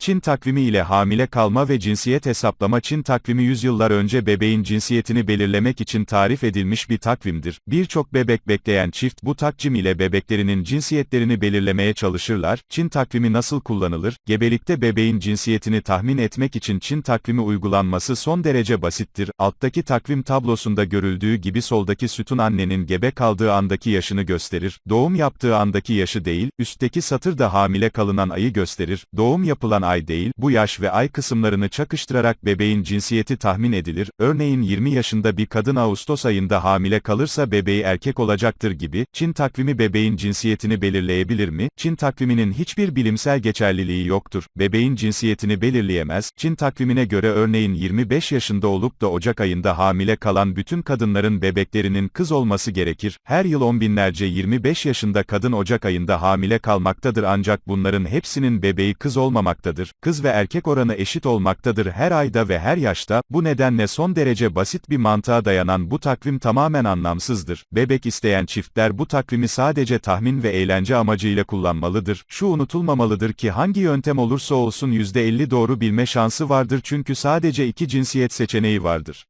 Çin takvimi ile hamile kalma ve cinsiyet hesaplama Çin takvimi yüzyıllar önce bebeğin cinsiyetini belirlemek için tarif edilmiş bir takvimdir. Birçok bebek bekleyen çift bu takvim ile bebeklerinin cinsiyetlerini belirlemeye çalışırlar. Çin takvimi nasıl kullanılır? Gebelikte bebeğin cinsiyetini tahmin etmek için Çin takvimi uygulanması son derece basittir. Alttaki takvim tablosunda görüldüğü gibi soldaki sütun annenin gebe kaldığı andaki yaşını gösterir. Doğum yaptığı andaki yaşı değil, üstteki satır da hamile kalınan ayı gösterir. Doğum yapılan ay değil, bu yaş ve ay kısımlarını çakıştırarak bebeğin cinsiyeti tahmin edilir. Örneğin 20 yaşında bir kadın Ağustos ayında hamile kalırsa bebeği erkek olacaktır gibi, Çin takvimi bebeğin cinsiyetini belirleyebilir mi? Çin takviminin hiçbir bilimsel geçerliliği yoktur. Bebeğin cinsiyetini belirleyemez. Çin takvimine göre örneğin 25 yaşında olup da Ocak ayında hamile kalan bütün kadınların bebeklerinin kız olması gerekir. Her yıl on binlerce 25 yaşında kadın Ocak ayında hamile kalmaktadır ancak bunların hepsinin bebeği kız olmamaktadır. Kız ve erkek oranı eşit olmaktadır her ayda ve her yaşta, bu nedenle son derece basit bir mantığa dayanan bu takvim tamamen anlamsızdır. Bebek isteyen çiftler bu takvimi sadece tahmin ve eğlence amacıyla kullanmalıdır. Şu unutulmamalıdır ki hangi yöntem olursa olsun %50 doğru bilme şansı vardır çünkü sadece iki cinsiyet seçeneği vardır.